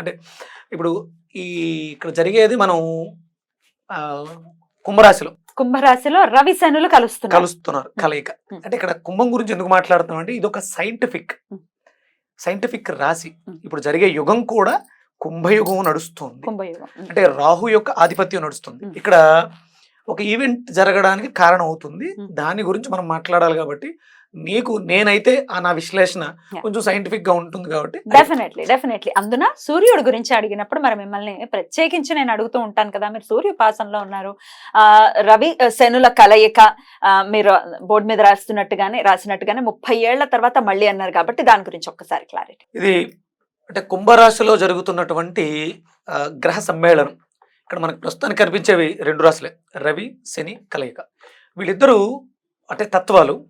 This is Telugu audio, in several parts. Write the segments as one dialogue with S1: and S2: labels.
S1: అంటే ఇప్పుడు ఈ ఇక్కడ జరిగేది మనం కుంభరాశిలో
S2: కుంభరాశిలో రవి శనులు కలుస్తున్నారు
S1: కలుస్తున్నారు కలయిక. అంటే ఇక్కడ కుంభం గురించి ఎందుకు మాట్లాడుతున్నాం అంటే ఇది ఒక సైంటిఫిక్. సైంటిఫిక్ రాశి. ఇప్పుడు జరిగే యుగం కూడా కుంభయుగం నడుస్తుంది. అంటే రాహు యొక్క ఆధిపత్యం నడుస్తుంది. ఇక్కడ ఒక ఈవెంట్ జరగడానికి కారణం అవుతుంది. దాని గురించి మనం మాట్లాడాలి కాబట్టి నీకు నేనైతే ఆ నా విశ్లేషణ. కొంచెం సైంటిఫిక్గా ఉంటుంది కాబట్టి
S2: డెఫినెట్లీ డెఫినెట్లీ. అందున సూర్యుడు గురించి అడిగినప్పుడు మరి మిమ్మల్ని ప్రత్యేకించి నేను అడుగుతూ ఉంటాను కదా. మీరు సూర్యోపాసనలో ఉన్నారు. ఆ రవి శనుల కలయిక మీరు బోర్డు మీద రాస్తున్నట్టుగానే రాసినట్టుగానే ముప్పై ఏళ్ళ తర్వాత మళ్ళీ అన్నారు కాబట్టి దాని గురించి ఒక్కసారి క్లారిటీ.
S1: ఇది అంటే కుంభరాశిలో జరుగుతున్నటువంటి గ్రహ సమ్మేళనం. ఇక్కడ మనకు ప్రస్తుతానికి కనిపించేవి రెండు రాశులే రవి శని కలయిక. వీళ్ళిద్దరూ అంటే తత్వాలు.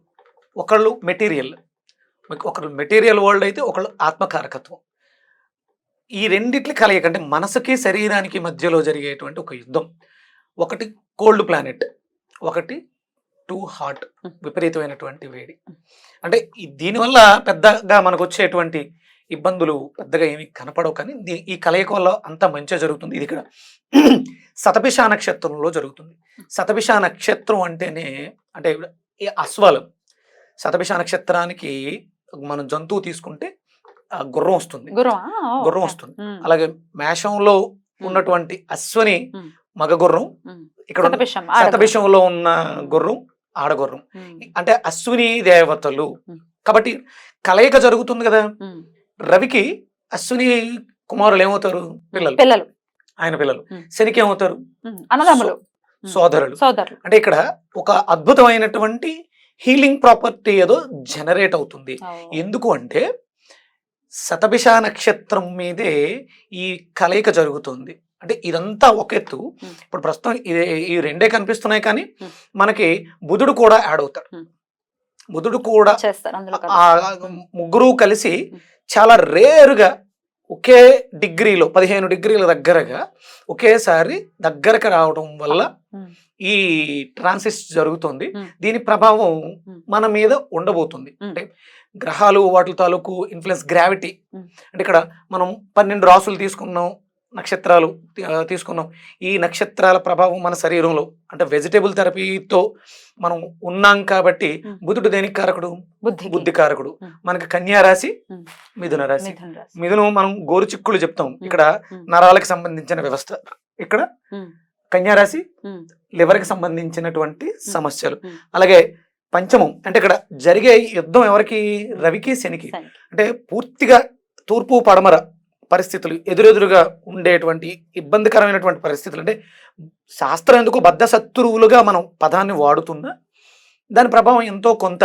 S1: ఒకళ్ళు మెటీరియల్. మీకు ఒకళ్ళు మెటీరియల్ వరల్డ్ అయితే ఒకళ్ళు ఆత్మకారకత్వం. ఈ రెండిట్ల కలయిక అంటే మనసుకి శరీరానికి మధ్యలో జరిగేటువంటి ఒక యుద్ధం. ఒకటి కోల్డ్ ప్లానెట్. ఒకటి టూ హాట్. విపరీతమైనటువంటి వేడి. అంటే దీనివల్ల పెద్దగా మనకు వచ్చేటువంటి ఇబ్బందులు పెద్దగా ఏమి కనపడవు కానీ ఈ కలయిక వల్ల అంత మంచిగా జరుగుతుంది. ఇది ఇక్కడ శతభిష నక్షత్రంలో జరుగుతుంది. శతభిష నక్షత్రం అంటేనే అంటే ఈ అశ్వాలు. శతభిష నక్షత్రానికి మనం జంతువు తీసుకుంటే ఆ గుర్రం వస్తుంది.
S2: గురు
S1: గుర్రం వస్తుంది. అలాగే మేషంలో ఉన్నటువంటి అశ్వని. మగ గుర్రం ఇక్కడ ఉన్న శతభిషంలో ఉన్న గుర్రం ఆడగుర్రం అంటే అశ్విని దేవతలు. కాబట్టి కలయిక జరుగుతుంది కదా. రవికి అశ్విని కుమారులు ఏమవుతారు? పిల్లలు.
S2: పిల్లలు.
S1: ఆయన పిల్లలు. శనికి ఏమవుతారు?
S2: అన్నదమ్ములు.
S1: సోదరులు.
S2: సోదరులు.
S1: అంటే ఇక్కడ ఒక అద్భుతమైనటువంటి హీలింగ్ ప్రాపర్టీ ఏదో జనరేట్ అవుతుంది. ఎందుకు అంటే శతభిష నక్షత్రం మీదే ఈ కలయిక జరుగుతుంది. అంటే ఇదంతా ఒక ఎత్తు. ఇప్పుడు ప్రస్తుతం ఇది ఈ రెండే కనిపిస్తున్నాయి కానీ. మనకి బుధుడు కూడా యాడ్ అవుతాడు. బుధుడు కూడా ముగ్గురు కలిసి చాలా రేరుగా ఒకే డిగ్రీలో పదిహేను డిగ్రీల దగ్గరగా ఒకేసారి దగ్గరకు రావడం వల్ల ఈ ట్రాన్సిస్ జరుగుతుంది. దీని ప్రభావం. మన మీద ఉండబోతుంది. అంటే గ్రహాలు వాటి తాలూకు ఇన్ఫ్లుయెన్స్ గ్రావిటీ. అంటే ఇక్కడ మనం పన్నెండు రాసులు తీసుకున్నాం నక్షత్రాలు తీసుకున్నాం. ఈ నక్షత్రాల ప్రభావం మన శరీరంలో అంటే వెజిటేబుల్ థెరపీతో మనం ఉన్నాం కాబట్టి. బుధుడు దేనికి కారకుడు?
S2: బుద్ధి
S1: బుద్ధి కారకుడు. మనకి కన్యా రాశి. మిథున రాశి.
S2: మిథున
S1: మనం గోరుచిక్కులు చెప్తాం. ఇక్కడ. నరాలకు సంబంధించిన వ్యవస్థ. ఇక్కడ కన్యా రాశి లివర్కి సంబంధించినటువంటి సమస్యలు. అలాగే పంచమం అంటే ఇక్కడ జరిగే యుద్ధం ఎవరికి? రవికి శనికి. అంటే పూర్తిగా తూర్పు పడమర పరిస్థితులు ఎదురెదురుగా ఉండేటువంటి ఇబ్బందికరమైనటువంటి పరిస్థితులు. అంటే శాస్త్రం ఎందుకు బద్ధ శత్రువులుగా మనం పదాన్ని వాడుతున్నా దాని ప్రభావం ఎంతో కొంత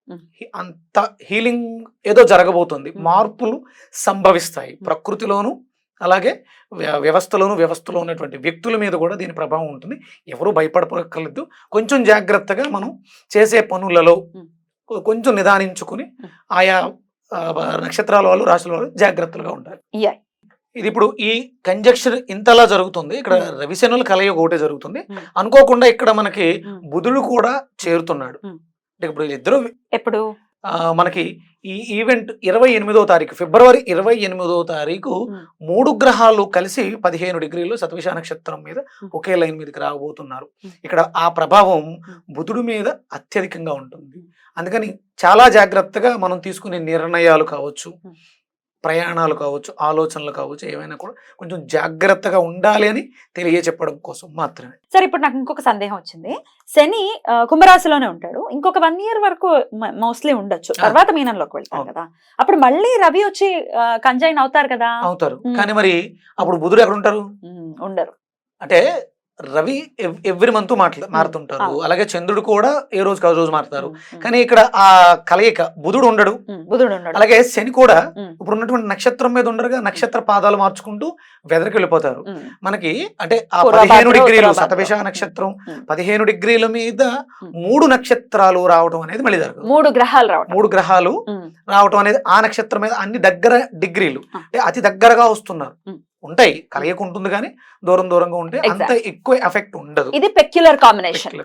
S1: అంత హీలింగ్ ఏదో జరగబోతుంది. మార్పులు సంభవిస్తాయి ప్రకృతిలోను అలాగే వ్య- వ్యవస్థలోను వ్యవస్థలో ఉన్నటువంటి వ్యక్తుల మీద కూడా దీని ప్రభావం ఉంటుంది ఎవరు భయపడక్కర్లేదు కొంచెం జాగ్రత్తగా మనం చేసే పనులలో కొంచెం నిదానించుకుని. ఆయా నక్షత్రాల వాళ్ళు రాశుల వాళ్ళు జాగ్రత్తలుగా ఉండాలి. ఇది ఇప్పుడు ఈ కంజక్షన్ ఇంతలా జరుగుతుంది ఇక్కడ. రవిశనుల కలయిక ఒకటే జరుగుతుంది. అనుకోకుండా ఇక్కడ మనకి. బుధుడు కూడా చేరుతున్నాడు. అంటే ఇప్పుడు ఇద్దరు
S2: ఎప్పుడు
S1: మనకి ఈ ఈవెంట్ ఇరవై ఎనిమిదో తారీఖు ఫిబ్రవరి ఇరవై ఎనిమిదో తారీఖు. మూడు గ్రహాలు కలిసి పదిహేను డిగ్రీలు శతవిష నక్షత్రం మీద. ఒకే లైన్ మీదకి రాబోతున్నారు. ఇక్కడ ఆ ప్రభావం. బుధుడు మీద అత్యధికంగా ఉంటుంది. అందుకని చాలా జాగ్రత్తగా మనం తీసుకునే నిర్ణయాలు కావచ్చు. ప్రయాణాలు కావచ్చు ఆలోచనలు కావచ్చు ఏమైనా కూడా కొంచెం జాగ్రత్తగా ఉండాలి అని తెలియచెప్పడం కోసం మాత్రమే.
S2: సరే ఇప్పుడు నాకు ఇంకొక సందేహం వచ్చింది. శని కుంభరాశిలోనే ఉంటాడు. ఇంకొక వన్ ఇయర్ వరకు మోస్ట్లీ ఉండొచ్చు. తర్వాత మీనంలోకి వెళ్తారు. కదా. అప్పుడు మళ్ళీ రవి వచ్చి కంజైన్ అవుతారు కదా.
S1: అవుతారు. కానీ మరి అప్పుడు బుధుడు ఎక్కడ ఉంటారు?
S2: ఉండరు.
S1: అంటే రవి ఎవ్రీ మంత్ మాట్లా మారుతుంటారు. అలాగే చంద్రుడు కూడా ఏ రోజుకి ఆ రోజు మారుతారు. కానీ ఇక్కడ ఆ కలయిక బుధుడు ఉండడు.
S2: బుధుడు
S1: అలాగే శని కూడా ఇప్పుడు ఉన్నటువంటి నక్షత్రం మీద ఉండరుగా నక్షత్ర పాదాలు మార్చుకుంటూ వెదరికి వెళ్ళిపోతారు. మనకి అంటే ఆ పదిహేను డిగ్రీలు. శతభిష నక్షత్రం. పదిహేను డిగ్రీల మీద. మూడు నక్షత్రాలు రావడం అనేది మళ్ళీ జరగదు.
S2: మూడు గ్రహాలు రావటం.
S1: మూడు గ్రహాలు రావటం అనేది ఆ నక్షత్రం మీద అన్ని దగ్గర డిగ్రీలు. అంటే అతి దగ్గరగా వస్తున్నారు. ఉంటాయి. కలయిక ఉంటుంది కానీ దూరం దూరంగా ఉంటే అంత ఎక్కువ ఎఫెక్ట్ ఉండదు.
S2: ఇది పెక్యులర్ కాంబినేషన్.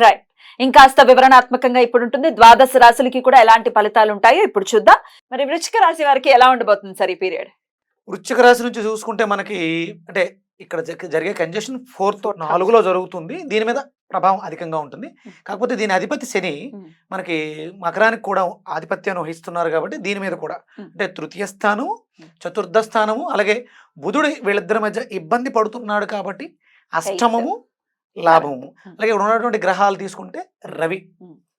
S2: రైట్ ఇంకాస్త వివరణాత్మకంగా ఇప్పుడు ఉంటుంది ద్వాదశ రాశులకి కూడా ఎలాంటి ఫలితాలు ఉంటాయో ఇప్పుడు చూద్దాం. మరి వృశ్చిక రాశి వారికి ఎలా ఉండబోతుంది సార్ ఈ పీరియడ్
S1: వృశ్చిక రాశి నుంచి చూసుకుంటే మనకి అంటే ఇక్కడ జరి- జరిగే కంజెషన్ ఫోర్త్. నాలుగులో జరుగుతుంది. దీని మీద ప్రభావం అధికంగా ఉంటుంది. కాకపోతే దీని అధిపతి శని. మనకి మకరానికి కూడా ఆధిపత్యాన్ని వహిస్తున్నారు కాబట్టి దీని మీద కూడా. అంటే తృతీయ స్థానము
S2: Hmm.
S1: చతుర్థ స్థానము అలాగే బుధుడు వీళ్ళిద్దరి మధ్య ఇబ్బంది పడుతున్నాడు కాబట్టి అష్టమము లాభము. అలాగే ఇక్కడ ఉన్నటువంటి గ్రహాలు తీసుకుంటే రవి.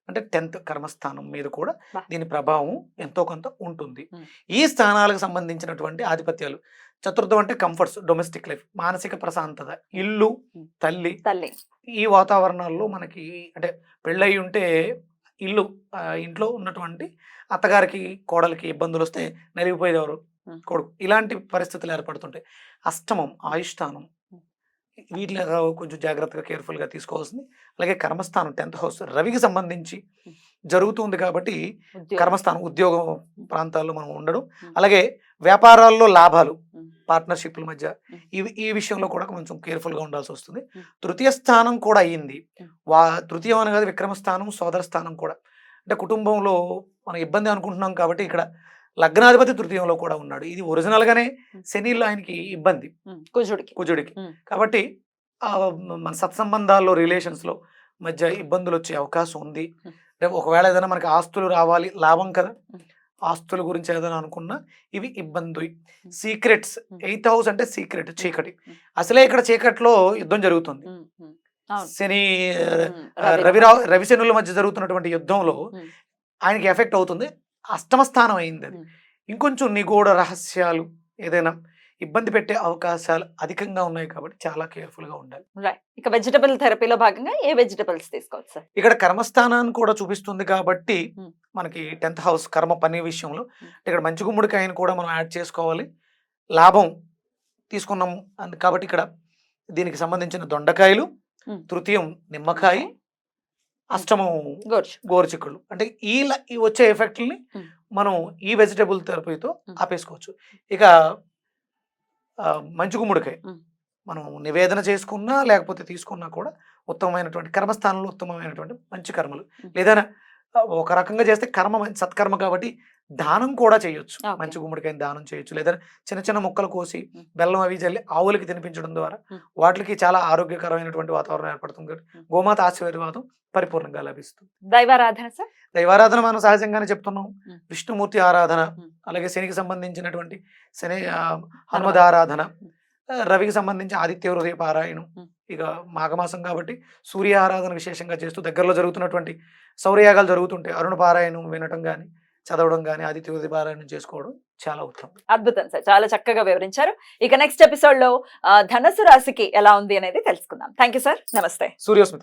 S1: అంటే టెన్త్ కర్మస్థానం మీద కూడా. దీని ప్రభావం ఎంతో కొంత ఉంటుంది. ఈ స్థానాలకు సంబంధించినటువంటి ఆధిపత్యాలు చతుర్థం అంటే కంఫర్ట్స్ డొమెస్టిక్ లైఫ్ మానసిక ప్రశాంతత ఇల్లు. తల్లి.
S2: తల్లి.
S1: ఈ వాతావరణాల్లో మనకి అంటే పెళ్ళయి ఉంటే ఇల్లు ఇంట్లో ఉన్నటువంటి అత్తగారికి కోడలికి ఇబ్బందులు వస్తే
S2: Hmm.
S1: కొడుకు. ఇలాంటి పరిస్థితులు ఏర్పడుతుంటాయి అష్టమం ఆయుష్టానం వీటిలో కొంచెం జాగ్రత్తగా కేర్ఫుల్గా తీసుకోవాల్సింది. అలాగే కర్మస్థానం టెన్త్ హౌస్ రవికి సంబంధించి జరుగుతుంది కాబట్టి. కర్మస్థానం ఉద్యోగం ప్రాంతాల్లో మనం ఉండడం. అలాగే వ్యాపారాల్లో లాభాలు. పార్ట్నర్షిప్ల మధ్య. ఈ ఈ విషయంలో కూడా కొంచెం కేర్ఫుల్గా ఉండాల్సి వస్తుంది. తృతీయ స్థానం కూడా అయ్యింది. వా తృతీయం అని కాదు విక్రమ స్థానం సోదర స్థానం కూడా అంటే కుటుంబంలో మనం ఇబ్బంది అనుకుంటున్నాం కాబట్టి ఇక్కడ లగ్నాధిపతి తృతీయంలో కూడా ఉన్నాడు ఇది ఒరిజినల్ గానే
S2: Hmm.
S1: శనిలో ఆయనకి ఇబ్బంది
S2: కుజుడికి
S1: కుజుడికి. కాబట్టి మన సత్సంబంధాల్లో రిలేషన్స్లో మధ్య ఇబ్బందులు వచ్చే అవకాశం ఉంది. రేపు ఒకవేళ ఏదైనా మనకి ఆస్తులు రావాలి లాభం కదా. ఆస్తుల గురించి ఏదైనా అనుకున్నా ఇవి ఇబ్బంది సీక్రెట్స్. ఎయిత్ హౌస్ అంటే సీక్రెట్ చీకటి. అసలే ఇక్కడ చీకట్లో యుద్ధం జరుగుతుంది. శని
S2: రవి
S1: రవిరావు రవిశనుల మధ్య జరుగుతున్నటువంటి యుద్ధంలో. ఆయనకి ఎఫెక్ట్ అవుతుంది. అష్టమ స్థానం అయింది అది. ఇంకొంచెం నిగూఢ రహస్యాలు ఏదైనా ఇబ్బంది పెట్టే అవకాశాలు అధికంగా ఉన్నాయి కాబట్టి చాలా కేర్ఫుల్గా ఉండాలి
S2: ఇక వెజిటబుల్ థెరపీలో భాగంగా ఏ వెజిటబుల్స్ తీసుకోవచ్చు సార్
S1: ఇక్కడ కర్మస్థానాన్ని కూడా చూపిస్తుంది కాబట్టి. మనకి టెన్త్ హౌస్ కర్మ పని విషయంలో. ఇక్కడ మంచి గుమ్మడికాయని కూడా మనం యాడ్ చేసుకోవాలి లాభం తీసుకున్నాం అందు కాబట్టి ఇక్కడ దీనికి సంబంధించిన దొండకాయలు. తృతీయం నిమ్మకాయ అష్టమం
S2: గోర్చు
S1: గోరుచిక్కుళ్ళు అంటే ఈ వచ్చే ఎఫెక్ట్ని. మనం ఈ వెజిటబుల్ థెరపీతో. ఆపేసుకోవచ్చు ఇక మంచి గుమ్మడికాయ. మనం నివేదన చేసుకున్నా లేకపోతే తీసుకున్నా కూడా ఉత్తమమైనటువంటి కర్మస్థానంలో ఉత్తమమైనటువంటి మంచి కర్మలు. లేదా ఒక రకంగా చేస్తే కర్మ సత్కర్మ కాబట్టి దానం కూడా చేయొచ్చు. మంచి గుమ్మడికాయని దానం చేయొచ్చు లేదా చిన్న చిన్న ముక్కలు కోసి. బెల్లం అవి జల్లి ఆవులకి తినిపించడం ద్వారా. వాటికి చాలా ఆరోగ్యకరమైనటువంటి వాతావరణం ఏర్పడుతుంది కాబట్టి. గోమాత ఆశీర్వాదం పరిపూర్ణంగా లభిస్తుంది
S2: దైవారాధన సార్
S1: దైవారాధన మనం సహజంగానే చెప్తున్నాం. విష్ణుమూర్తి ఆరాధన. అలాగే శనికి సంబంధించినటువంటి శని హనుమద్ ఆరాధన రవికి సంబంధించి ఆదిత్య హృదయ పారాయణం. ఇక మాఘమాసం కాబట్టి సూర్య ఆరాధన విశేషంగా చేస్తూ దగ్గరలో జరుగుతున్నటువంటి సౌరయాగాలు జరుగుతుంటాయి అరుణ పారాయణం వినటం కానీ చదవడం కానీ ఆదిత్య హృదయ పారాయణం చేసుకోవడం చాలా ఉత్తమం.
S2: అద్భుతం సార్. చాలా చక్కగా వివరించారు. ఇక నెక్స్ట్ ఎపిసోడ్లో ధనుసు రాశికి ఎలా ఉంది అనేది తెలుసుకుందాం. థ్యాంక్ యూ సార్ నమస్తే.
S1: సూర్యోస్మిత